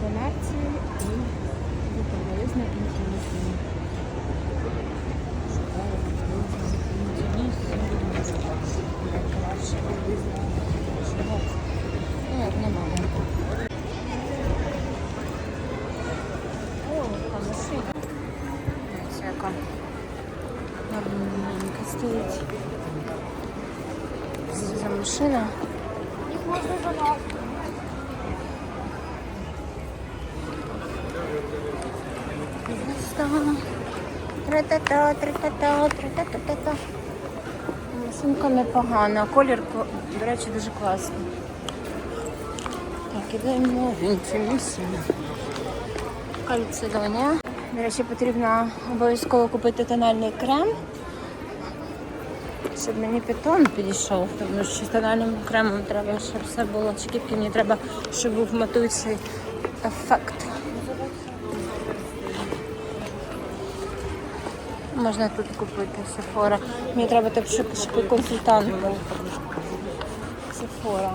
Бонарці і Вітервелизна інтимісні. Як немає. О, яка машина. Ось яка гарненька стоїть. Це за машина. Їх можна забрати. Стала. Тра-та-та, тра-та-та, тра-та-та-та-та. Машинка непогана. Колір, до речі, дуже класний. Так, ідемо в інтимісію. Кальцидонія. До речі, потрібно обов'язково купити тональний крем. Щоб мені питон підійшов, тому що тональним кремом треба, щоб все було чеківки, мені треба, щоб був матуючий ефект. Можна тут купити Сефора. Мені треба так, щоб, щоб консультант був. Сефора.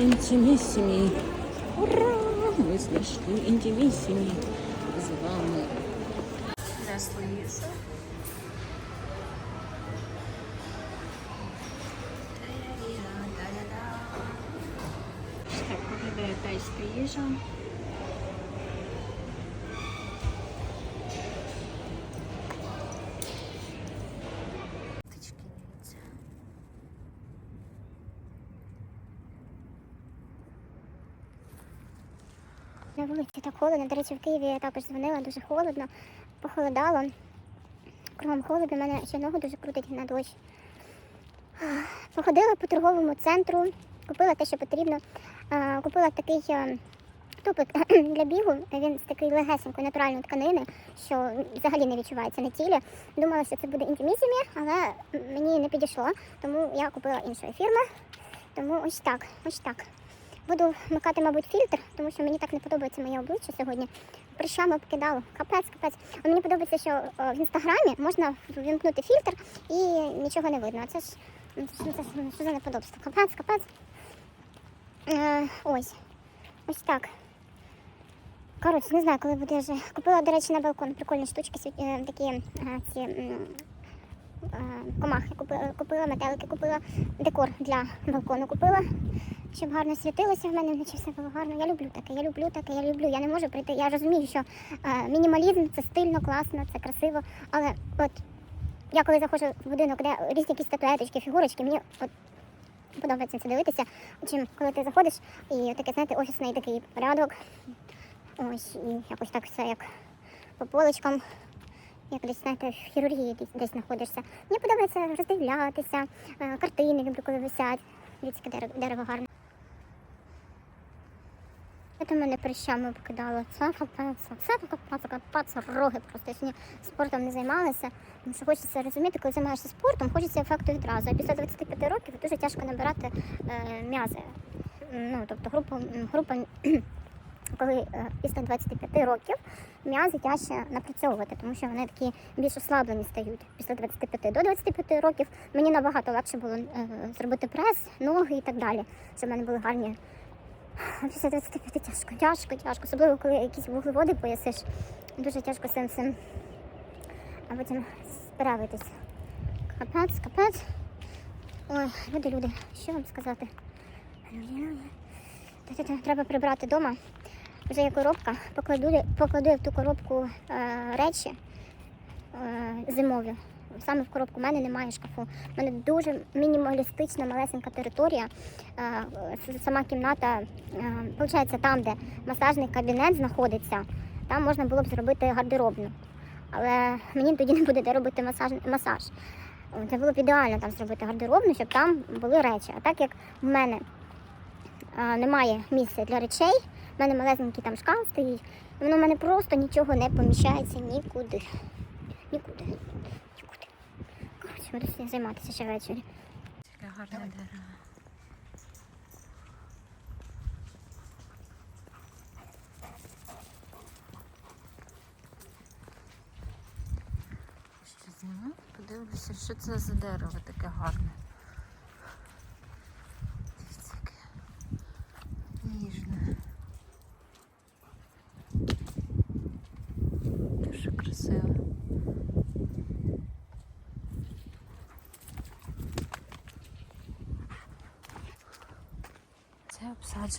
Інтимісімі. Ура! Ми знайшли інтимісімі з вами. Несли Дивіться. На вулиці так холодно. До речі, в Києві я також дзвонила, дуже холодно, похолодало. Кругом холодно, мене ще ногу дуже крутить на дощ. Походила по торговому центру, купила те, що потрібно. А, Купила такий е, тупик для бігу. Він з такої легесенької натуральної тканини, що взагалі не відчувається на тілі. Думала, що це буде інтимісімі, але мені не підійшло, тому я купила іншої фірми. Тому ось так, ось так. Буду вмикати, мабуть, фільтр, тому що мені так не подобається моє обличчя сьогодні. Прищами обкидало. Капець, капець. Але мені подобається, що е, в інстаграмі можна вімкнути фільтр і нічого не видно. А це ж ну, це, ж- це, що за неподобство? Капець, капець. Е, ось. Ось так. Коротше, не знаю, коли буде вже. Купила, до речі, на балкон прикольні штучки, е, такі ці е, комахи купила, купила, метелики купила, декор для балкону купила щоб гарно світилося в мене, наче все було гарно. Я люблю таке, я люблю таке, я люблю. Я не можу прийти. Я розумію, що е, мінімалізм це стильно, класно, це красиво. Але от я коли заходжу в будинок, де різні якісь статуеточки, фігурочки, мені от подобається це дивитися. Чим коли ти заходиш і таке, знаєте, офісний такий порядок. Ось і якось так все як по полочкам. Як десь знаєте, в хірургії десь, десь знаходишся. Мені подобається роздивлятися, е, картини люблю, коли висять. Дивіться, дерево, дерево гарне. Це мене прищами обкидало. Це капець, це капець, капець, роги просто. Сьогодні спортом не займалася. Тому що хочеться розуміти, коли займаєшся спортом, хочеться ефекту відразу. А після 25 років дуже тяжко набирати е, м'язи. Ну, тобто група, група коли е, після 25 років м'язи тяжче напрацьовувати, тому що вони такі більш ослаблені стають після 25. До 25 років мені набагато легше було е, зробити прес, ноги і так далі, щоб в мене були гарні. Після 25 тяжко, тяжко, тяжко. Особливо, коли якісь вуглеводи поясиш. Дуже тяжко цим всім. А потім справитись. Капець, капець. Ой, люди, люди, що вам сказати? Треба прибрати вдома. Вже є коробка, покладу, покладу в ту коробку е, речі е, зимові. Саме в коробку У мене немає шкафу. У мене дуже мінімалістична малесенька територія. Е, сама кімната, е, виходить, там, де масажний кабінет знаходиться, там можна було б зробити гардеробну. Але мені тоді не буде де робити масаж. масаж. Це було б ідеально там зробити гардеробну, щоб там були речі. А так як в мене а, немає місця для речей. У мене малесенький там шкаф стоїть. і Воно в мене просто нічого не поміщається. Нікуди. Нікуди. Коротше, займатися ще ввечері. Це гарне дерево. Подивлюся, що це за дерево таке гарне.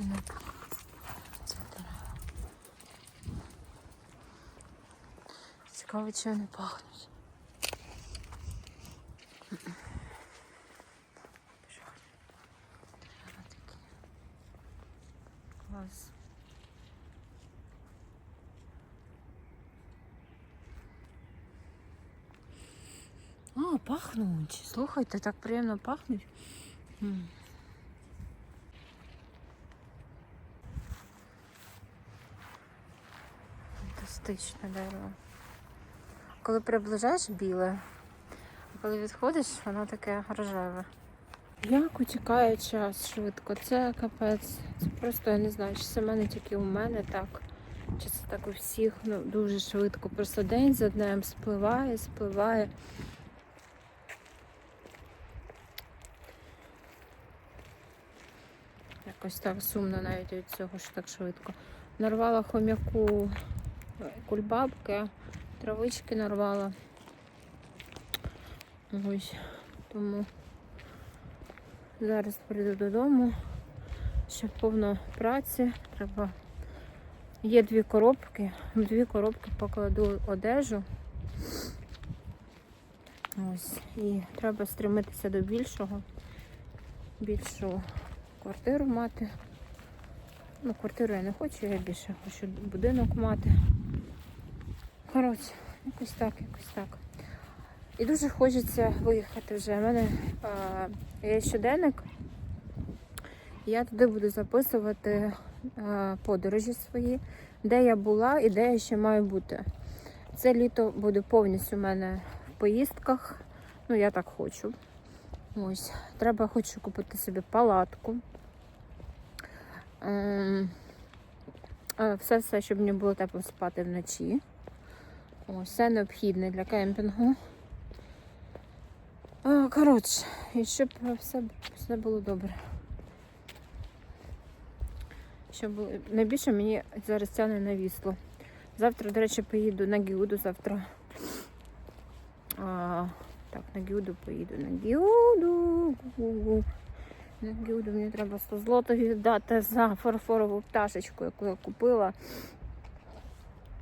обсаджено. Це дерево. Цікаво, чи вони пахнуть. Дуже гарні. Дерева такі. Клас. А, пахнуть. Слухайте, так приємно пахнуть. Фантастичне дерево. Коли приближаєш біле, а коли відходиш, воно таке рожеве. Як утікає час швидко, це капець. Це просто я не знаю, чи це в мене тільки у мене так, чи це так у всіх ну, дуже швидко. Просто день за днем спливає, спливає. Якось так сумно навіть від цього, що так швидко. Нарвала хомяку кульбабки, травички нарвала. Ось. Тому зараз прийду додому. Ще повно праці. Треба. Є дві коробки. В дві коробки покладу одежу. Ось. І треба стремитися до більшого. Більшу квартиру мати. Ну, квартиру я не хочу, я більше хочу будинок мати. Коротше, якось так, якось так. І дуже хочеться виїхати вже. У мене е, є щоденник. Я туди буду записувати е, подорожі свої, де я була і де я ще маю бути. Це літо буде повністю у мене в поїздках. Ну, я так хочу. Ось. Треба хочу купити собі палатку. Ем, е, Все, все, щоб мені було тепло спати вночі. Ось, все необхідне для кемпінгу. А, Коротше, і щоб все, все було добре. Щоб було... Найбільше мені зараз тягне на вісло. Завтра, до речі, поїду на Гіуду завтра. А, так, на Гіуду поїду. На Гіуду. На Гіуду мені треба 100 злотих віддати за фарфорову пташечку, яку я купила.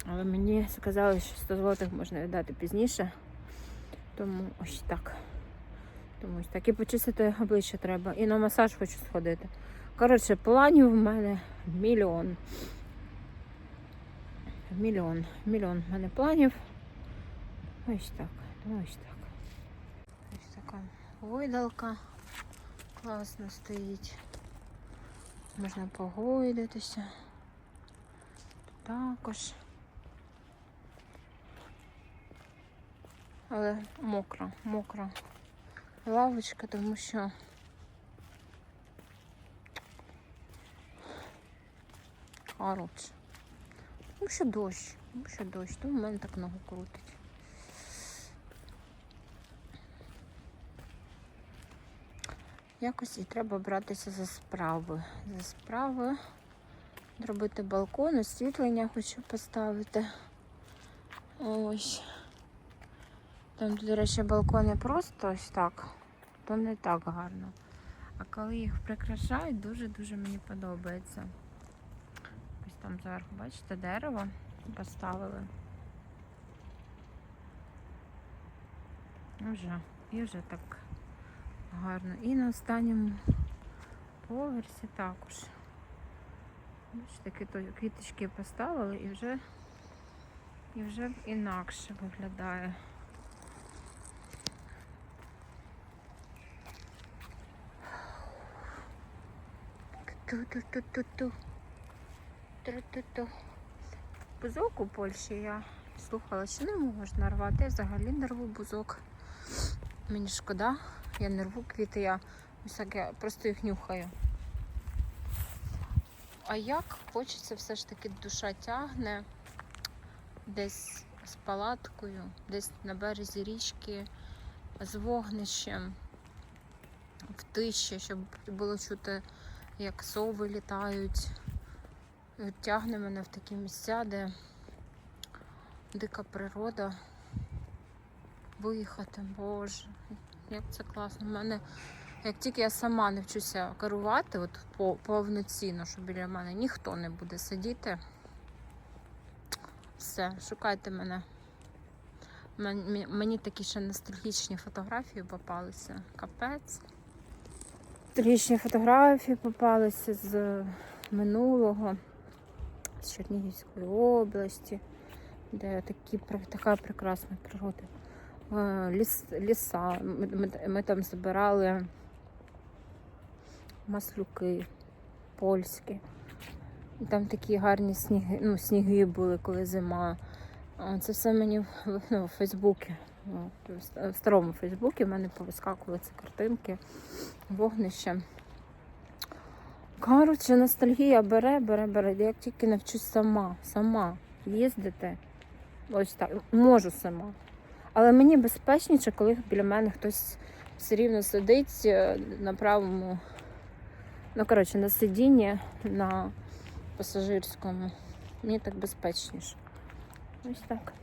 Але мені сказали, що 100 злотих можна віддати пізніше. Тому ось так. Тому ось так. І почистити обличчя треба. І на масаж хочу сходити. Коротше, планів в мене мільйон. Мільйон. Мільйон в мене планів. Ось так. Ось так. Ось така гойдалка. Класно стоїть. Можна погойдатися. Також. Але мокра, мокра лавочка, тому що коротше. Тому що дощ, тому що дощ, тому в мене так ногу крутить. Якось і треба братися за справи. За справи. Зробити балкон, освітлення хочу поставити. Ось. Там, до речі, балкони просто ось так, то не так гарно. А коли їх прикрашають, дуже-дуже мені подобається. Ось там зверху, бачите, дерево поставили. Вже, і вже так гарно. І на останньому поверсі також. Бачите, квіто- квіточки поставили і вже, і вже інакше виглядає. Ту-ту-ту-ту-ту. Ту-ту-ту. Бузок у Польщі я слухала, що не можна рвати. Я взагалі не рву бузок. Мені шкода, я не рву квіти, я я просто їх нюхаю. А як хочеться все ж таки душа тягне десь з палаткою, десь на березі річки, з вогнищем, в тиші, щоб було чути, як сови літають. Тягне мене в такі місця, де дика природа. Виїхати, боже, як це класно. У мене, як тільки я сама не вчуся керувати, от повноцінно, що біля мене ніхто не буде сидіти. Все, шукайте мене. Мені такі ще ностальгічні фотографії попалися. Капець. Ностальгічні фотографії попалися з минулого, з Чернігівської області, де такі, така прекрасна природа. Е, Ліс, ліса. Ми, ми, ми там збирали маслюки польські. Там такі гарні сніги, ну, сніги були, коли зима. Це все мені ну, в Фейсбуці. Ну, В старому Фейсбуці в мене повискакували ці картинки, вогнище. Коротше, ностальгія бере, бере, бере. Як тільки навчусь сама, сама їздити. Ось так, можу сама. Але мені безпечніше, коли біля мене хтось все рівно сидить е, на правому, ну коротше, на сидінні на пасажирському. Мені так безпечніше. Ось так.